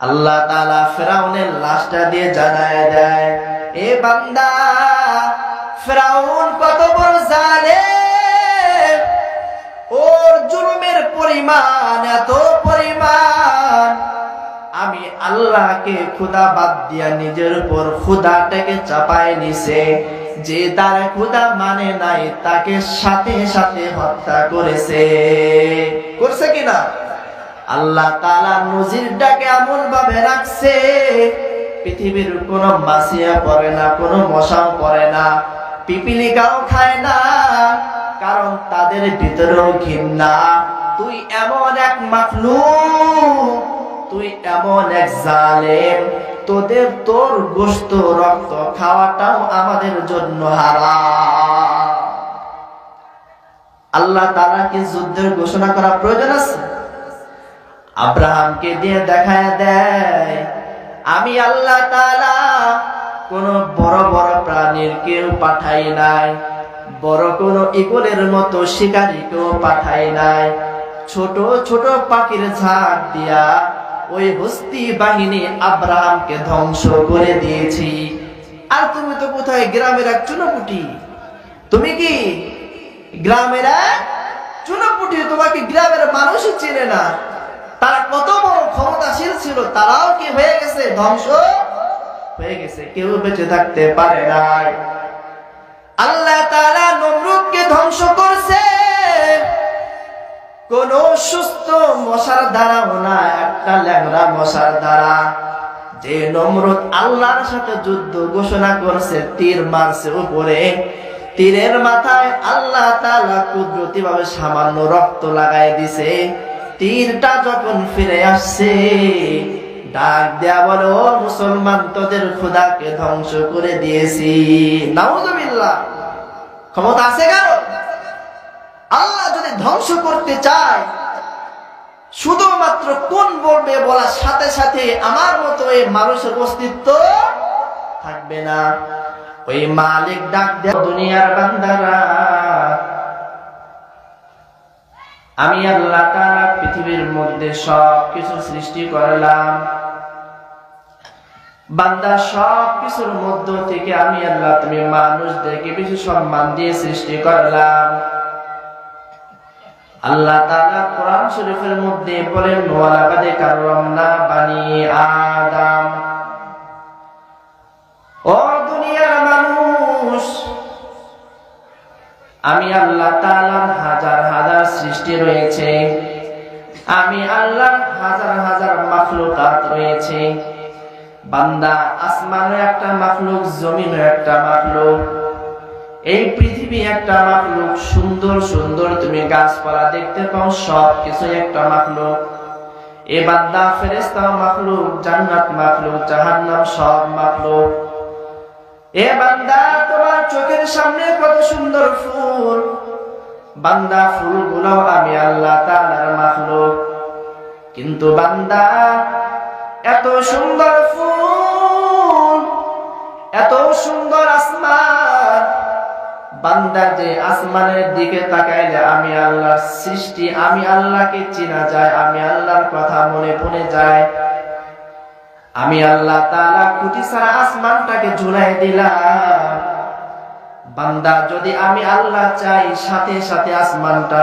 আল্লাহ তাআলা ফেরাউনের লাশটা দিয়ে জানায় দেয়, এ বান্দা, ফেরাউন কত বড় জালেম। ওর জুলুমের পরিমাণ, এত পরিমাণ। আমি আল্লাহকে খুদা বাদ দিয়া নিজের উপর খুদাটাকে চাপায় নিছে। যে তার খুদা মানে নাই, তাকে সাথে সাথে হত্যা করেছে। করছে কিনা? আল্লাহ তাআলা নজিরটাকে এমন ভাবে রাখছে, পৃথিবীর কোন মাসিয়া পড়ে না, কোনো মশাও পড়ে না, পিপিলিকাও খায় না, কারণ তাদের ভিতরেও ঘৃণা। তুই এমন এক মাখলু তুই এমন এক জালেম, তোদের তোর গোস্ত রক্ত খাওয়াটাও আমাদের জন্য হারাম। আল্লাহ তারা কি যুদ্ধের ঘোষণা করা প্রয়োজন আছে? আব্রাহামকে দিয়ে দেখায় দেয়, আমি আল্লাহ কোন বড় বড় প্রাণীর কেউ পাঠাই নাই, বড় কোন ইগলের মতো শিকারীকেও পাঠাই নাই। ছোট ছোট পাখির ঝাঁক দিয়া ওই হস্তি বাহিনী আব্রাহামকে ধ্বংস করে দিয়েছি। আর তুমি তো কোথায় গ্রামের এক চুনোপুটি? তুমি কি গ্রামের এক চুনোপুটি? তোমাকে গ্রামের মানুষই চেনে না। তারা কত বড় ক্ষমতাশীল ছিল, তারাও কি হয়ে গেছে? ধ্বংস হয়ে গেছে। কেউ বেঁচে থাকতে পারে নাই। আল্লাহ তাআলা নমরুদকে ধ্বংস করছে। কোন সুস্থ মশার দ্বারাও না একটা ল্যাংড়া মশার দ্বারা। যে নমরুদ আল্লাহর সাথে যুদ্ধ ঘোষণা করছে, তীর মারছে উপরে। তীরের মাথায় আল্লাহ তালা কুদরতি ভাবে সামান্য রক্ত লাগাই দিছে। তীরটা যখন ফিরে আসছে, ডাক দেয়া বলো মুসলমান, তোদের খোদাকে ধ্বংস করে দিয়েছি। নাউজুবিল্লাহ। ক্ষমতা আছে কারও? আল্লাহ যদি ধ্বংস করতে চায়, শুধুমাত্র কোন বলবে বলার সাথে সাথে আমার মতো এই মানুষের অস্তিত্ব থাকবে না। ওই মালিক ডাক দেয়, দুনিয়ার বান্দারা আমি আল্লাহ তাআলা পৃথিবীর মধ্যে সব কিছু সৃষ্টি করলাম। বান্দা সব কিছুর মধ্য থেকে আমি আল্লাহ, তুমি মানুষদেরকে বেশি সম্মান দিয়ে সৃষ্টি করলাম। আল্লাহ তাআলা কোরআন শরীফের মধ্যে বলেন, ওয়ালাকাদে কাররামনা বানি আদম। আমি আল্লাহ তাআলার হাজার হাজার সৃষ্টি রয়েছে। আমি আল্লাহ হাজার হাজার মাখলুকাত রয়েছে। বান্দা আসমানে একটা মাখলুক জমিনও একটা মাখলুক। এই পৃথিবী একটা মাখলুক, সুন্দর সুন্দর তুমি গাছপালা দেখতে পাও সব কিছু একটা মাখলুক। এ বান্দা ফেরেস্তা মাখলুক, জান্নাত মাখলুক, জাহান্নাম সব মাখলুক। এ বান্দা, তোমার চোখের সামনে কত সুন্দর ফুল। বান্দা, ফুলগুলো আমি আল্লাহ তাআলার মাখলুক। কিন্তু বান্দা, এত সুন্দর ফুল, এত সুন্দর আসমান। বান্দা, যে আসমানের দিকে তাকাইলে আমি আল্লাহর সৃষ্টি, আমি আল্লাহকে চেনা যায়, আমি আল্লাহর কথা মনে পড়ে যায়। আমি আল্লাহ তাআলা ছাড়া আসমানটাকে ঝুলাই দিলাম। বান্দা, যদি আমি আল্লাহ চাই, সাথে সাথে আসমানটা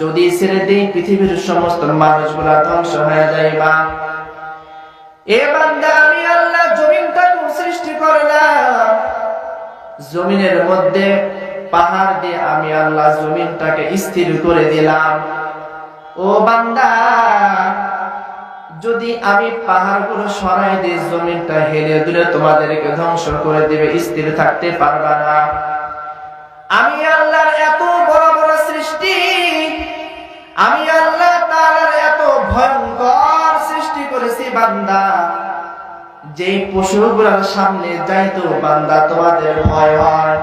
যদি ছেড়ে দিই, পৃথিবীর সমস্ত মানুষগুলা ধ্বংস হয়ে যাইবা। এ বান্দা, আমি আল্লাহ জমিনটাকে সৃষ্টি করলাম। জমিনের মধ্যে পাহাড় দিয়ে আমি আল্লাহ জমিনটাকে স্থির করে দিলাম। ও বান্দা যদি আমি পাহাড়গুলো সরাই দিই জমিনটা হেলে দুলে তোমাদেরকে ধ্বংস করে দিবে, স্থির থাকতে পারবা না। আমি আল্লাহর এত বড় বড় সৃষ্টি, আমি আল্লাহ তাআলার এত ভয়ঙ্কর সৃষ্টি করেছি, বান্দা। যেই পশুগুলার সামনে যাইতো, বান্দা, তোমাদের ভয় হয়।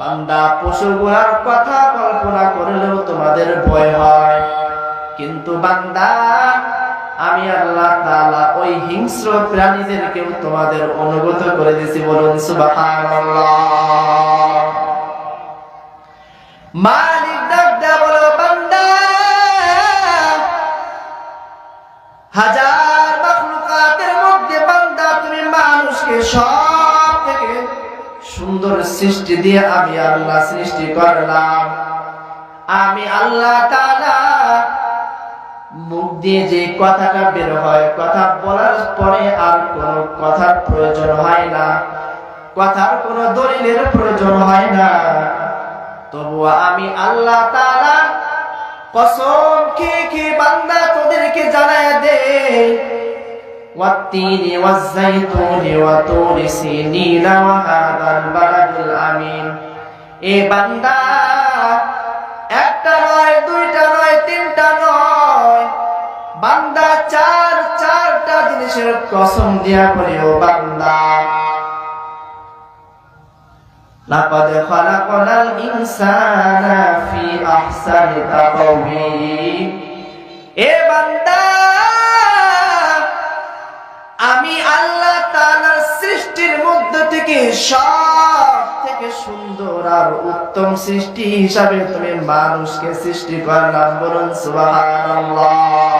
বান্দা, পশুগুলার কথা কল্পনা করলেও তোমাদের ভয় হয়। কিন্তু বান্দা আমি আল্লাহ তাআলা ওই হিংস্র তোমাদের অনুগত করে দিয়েছি বলুন, সুবহানাল্লাহ। মালিক দাদা বলো, বান্দা। হাজার মধ্যে বান্দা, তুমি মানুষকে সব থেকে সুন্দর সৃষ্টি দিয়ে আমি আল্লাহ সৃষ্টি করলাম। আমি আল্লাহ তাআলা দিয়ে যে কথাটা বের হয় কথা বলার পরে আর কোনো কথার প্রয়োজন হয় না কথার কোনো দলিলের প্রয়োজন হয় না তবুও আমি আল্লাহ তাআলা কসম খেয়ে খেয়ে বান্দা তোদেরকে জানায় দে والتين والزيتون وطور سينين وهذا البلد الأمين এ বান্দা একটা নয় দুইটা নয় তিনটা নয় বান্দা চার চারটা জিনিসের কসম দিয়া করে ও বান্দা لقد خلقنا الإنسان في أحسن تقويم এ বান্দা আমি আল্লাহ তাআলার সৃষ্টির মধ্য থেকে সব থেকে সুন্দর আর উত্তম সৃষ্টি হিসাবে তুমি মানুষকে সৃষ্টি করলাম বলুন সুবহানাল্লাহ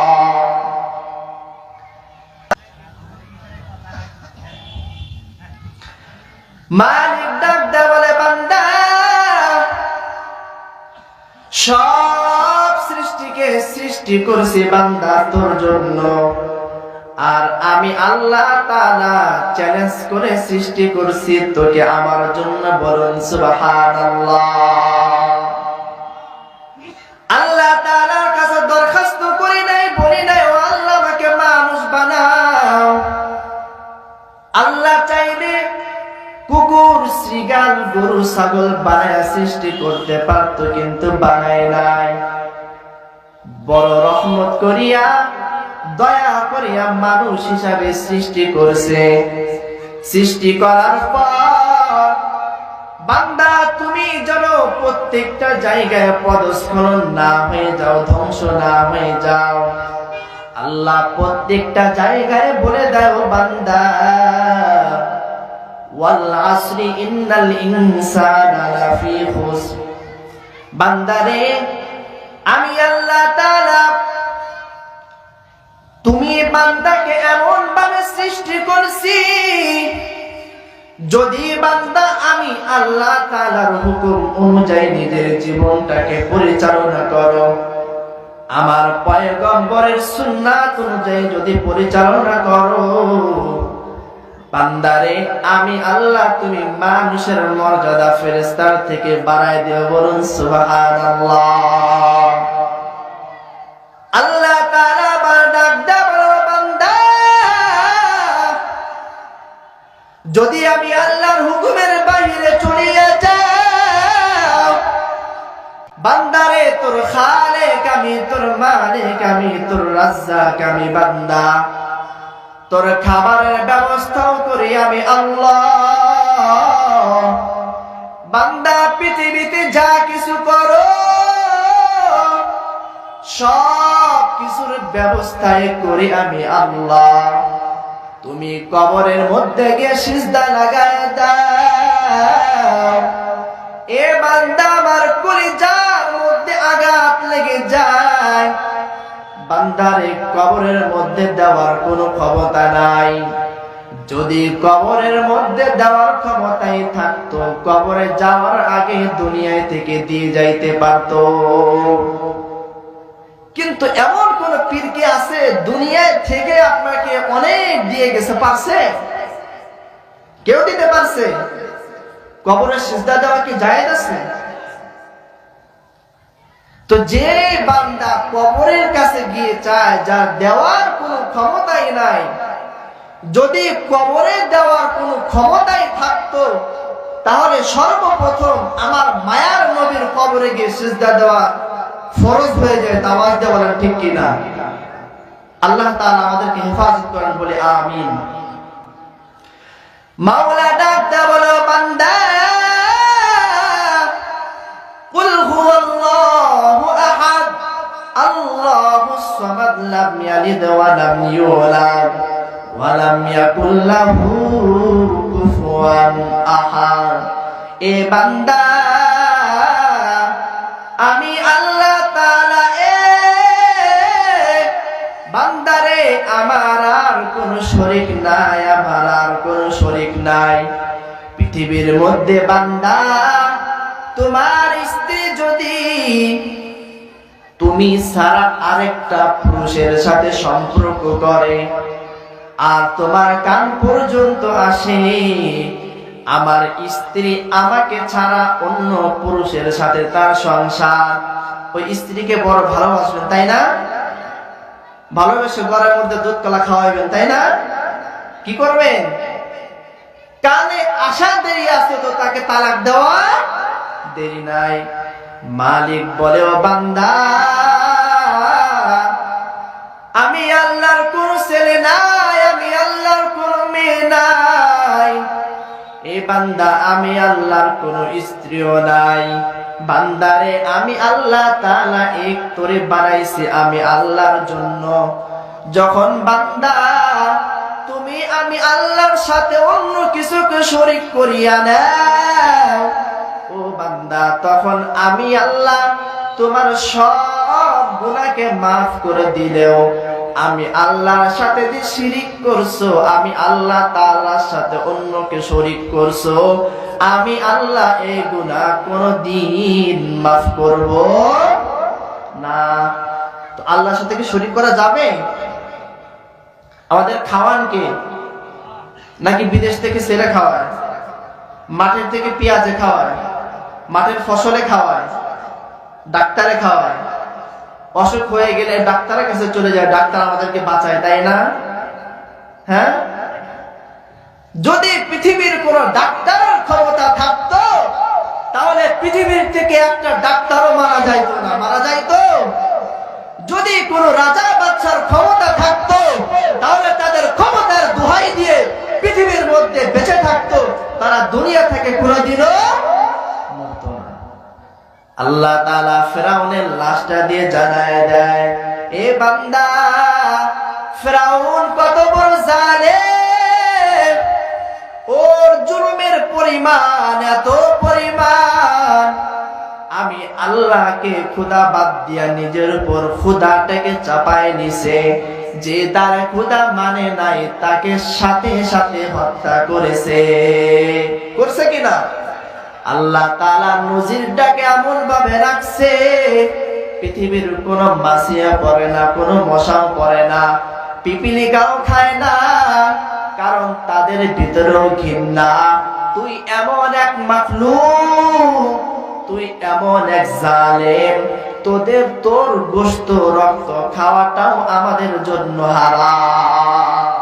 মালিক ডাক বলে, বান্দা, সব সৃষ্টিকে সৃষ্টি করেছি বান্দা তোর জন্য। আর আমি আল্লাহ তাআলা চ্যালেঞ্জ করে সৃষ্টি করছি তোকে আমার জন্য বলুন, সুবহানাল্লাহ। শ্রীগাল গরু ছাগল সৃষ্টি করতে পারত, কিন্তু বানায় নাই। বড় রহমত করিয়া, দয়া করিয়া মানুষ হিসাবে সৃষ্টি করছে। সৃষ্টি করার পর, বান্দা, তুমি যেন প্রত্যেকটা জায়গায় পদস্খলন না হয়ে যাও, ধ্বংস না হয়ে যাও। আল্লাহ প্রত্যেকটা জায়গায় বলে দাও, বান্দা। বান্দারে, আমি আল্লাহ তুমি বান্দাকে এমন ভাবে সৃষ্টি করছি, যদি বান্দা আমি আল্লাহ তাআলার হুকুম অনুযায়ী নিজের জীবনটাকে পরিচালনা করো, আমার পয়গম্বরের সুন্নাত অনুযায়ী যদি পরিচালনা করো বান্দারে, আমি আল্লাহ, তুমি মানুষের মর্যাদা ফেরেস্তার থেকে বাড়াই দিও বলুন আল্লাহ যদি আমি আল্লাহর হুকুমের বাইরে চলিয়া যাও, বান্দারে, তোর খালেক আমি, তোর মালিক আমি, তোর রাজ্জাক আমি, বান্দা। তোর খাবারের ব্যবস্থাও করি আমি আল্লাহ। বান্দা, পৃথিবীতে যা কিছু করো, সব কিছুর ব্যবস্থায় করি আমি আল্লাহ। তুমি কবরের মধ্যে গিয়ে সিজদা লাগায় দাও। বান্দারে কবরের মধ্যে দেওয়ার কোনো ক্ষমতা নাই। যদি কবরের মধ্যে দেওয়ার ক্ষমতাই থাকতো, কবরে যাওয়ার আগে দুনিয়ায় থেকে দিয়ে যাইতে পারতো। কিন্তু এমন কোন পীর কি আছে, দুনিয়ায় থেকে আপনাকে অনেক দিয়ে গেছে, পারছে? কেউ দিতে পারছে? কবরের সিজদা দেওয়া কি জায়েজ আছে? তো যে বান্দা কবরের কাছে গিয়ে চায়, যার দেওয়ার কোনো ক্ষমতাই নাই, যদি কবরে দেওয়ার কোনো ক্ষমতাই থাকতো, তাহলে সর্বপ্রথম আমার মায়ার নবীর কবরে গিয়ে সিজদা দেওয়া ফরজ হয়ে যায়, তা আওয়াজ দিয়ে বলেন, ঠিক কিনা আল্লাহ তাআলা আমাদেরকে হেফাজত করেন, বলে আমিন। মাওলা ডাক বলো বান্দা لم يلد ولم يولد ولم يكن له كفوا أحد এ বান্দা আমি আল্লাহ তাআলা এ বান্দারে আমার আর কোন শরীক নাই আমার আর কোন শরীক নাই পৃথিবীর মধ্যে বান্দা তোমার স্ত্রী যদি তুমি ছাড়া আরেকটা পুরুষের সাথে সম্পর্ক করে। আর তোমার কান পর্যন্ত আসে। আমার স্ত্রী আমাকে ছাড়া অন্য পুরুষের সাথে তার সংসার। ওই স্ত্রীকে বড় ভালোবাসবেন, তাই না? ভালোবেসে ঘরের মধ্যে দুধ কলা খাওয়াইবেন, তাই না? কি করবেন? কানে আসা দেরি আছে তো তাকে তালাক দেওয়া দেরি নাই। মালিক বলে, ও বান্দা, আমি আল্লাহর কোন ছেলে নাই, আমি আল্লাহর কোন মেয়ে নাই। এ বান্দা, আমি আল্লাহর কোন স্ত্রীও নাই। বান্দারে, আমি আল্লাহ তালা এক তোরে বানাইছি, আমি আল্লাহর জন্য। যখন বান্দা, তুমি আমি আল্লাহর সাথে অন্য কিছুকে শরীক করিয়া ও বান্দা, তখন আমি আল্লাহ তোমার সব গুনাহকে মাফ করে দিলেও আমি আল্লাহর সাথে যে শিরিক করছ, আমি আল্লাহ তাআলার সাথে অন্যকে শরীক করছ, আমি আল্লাহ এই গুনাহ কোনদিন মাফ করব না। তো আল্লাহর সাথে কি শরীক করা যাবে? আমাদের খাওয়ান কে? নাকি বিদেশ থেকে ছেলে খাওয়ায়? মাঠের থেকে পেঁয়াজে খাওয়ায়? মাঠের ফসলে খাওয়ায়, ডাক্তারে খাওয়ায়। অসুখ হয়ে গেলে ডাক্তারের কাছে চলে যায়, ডাক্তার আমাদেরকে বাঁচায়, তাই না? হ্যাঁ? যদি পৃথিবীর কোন ডাক্তারের ক্ষমতা থাকতো, তাহলে পৃথিবীর থেকে একটা ডাক্তারও মারা যাইতো না। মারা যাইতো? যদি কোন রাজা বাচ্চার ক্ষমতা থাকতো, তাহলে তাদের ক্ষমতার দোহাই দিয়ে পৃথিবীর মধ্যে বেঁচে থাকতো, তারা দুনিয়া থেকে কোনোদিনও মরতো না আল্লাহ তাআলা ফেরাউনের লাশটা দিয়ে জানায় দেয়। এ বান্দা, ফেরাউন কত বড় জালেম। ওর জুলুমের পরিমাণ, এত পরিমাণ। আমি আল্লাহকে খুদা বাদ দিয়া নিজের উপর খুদাটাকে চাপায় নিছে। যে তার খুদা মানে নাই, তাকে সাথে সাথে হত্যা করেছে। করছে কিনা আল্লাহ তালা নজিরটাকে এমন ভাবে রাখছে, পৃথিবীর কোন মাসিয়া পড়ে না, কোন মশাও পড়ে না, পিপিলিকাও খায় না, কারণ তাদের ভিতরেও ঘৃণা। তুই এমন এক মাখলু তুই এমন এক জালেম, তোদের তোর গোস্ত রক্ত খাওয়াটাও আমাদের জন্য হারাম।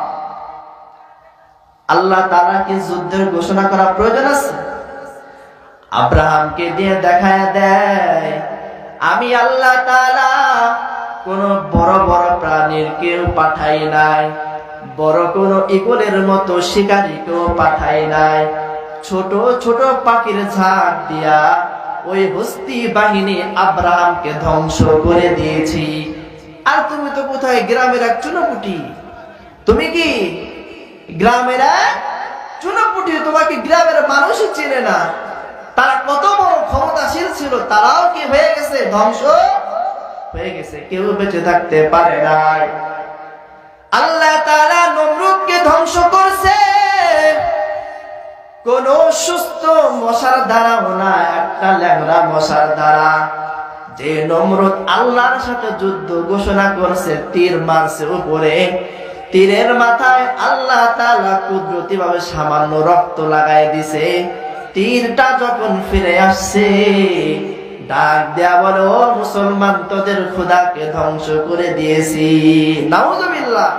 আল্লাহ তারা কি যুদ্ধের ঘোষণা করা প্রয়োজন আছে? আব্রাহামকে দিয়ে দেখায় দেয়, আমি আল্লাহ তাআলা কোন বড় বড় প্রাণীর কেউ পাঠাই নাই, বড় কোন ইগলের মতো শিকারী কেউ পাঠাই নাই। ছোট ছোট পাখির ঝাঁক দিয়া ওই হস্তি বাহিনী আব্রাহামকে ধ্বংস করে দিয়েছি। আর তুমি তো কোথায় গ্রামের এক চুনোপুটি? তুমি কি গ্রামের এক চুনোপুটি? তোমাকে গ্রামের মানুষই চেনে না। তারা কত বড় ক্ষমতাশীল ছিল, তারাও কি হয়ে গেছে? ধ্বংস হয়ে গেছে। কেউ বেঁচে থাকতে পারে নাই। আল্লাহ তাআলা নমরুদকে ধ্বংস করছে। কোন সুস্থ মশার দ্বারাও না, একটা ল্যাংড়া মশার দ্বারা। যে নমরুদ আল্লাহর সাথে যুদ্ধ ঘোষণা করছে, তীর মারছে উপরে। তীরের মাথায় আল্লাহ তাআলা কুদরতি ভাবে সামান্য রক্ত লাগাই দিছে। তীরটা যখন ফিরে আসছে, ডাক দেয়া বলো, মুসলমান তোদের খুদাকে ধ্বংস করে দিয়েছি। নাউজুবিল্লাহ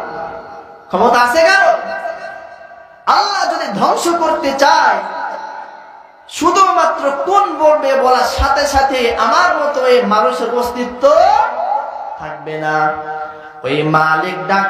ক্ষমতা আছে কারও? আল্লাহ যদি ধ্বংস করতে চায়, শুধুমাত্র কোন বলবে বলার সাথে সাথে আমার মতো এই মানুষের অস্তিত্ব থাকবে না। ওই মালিক ডাক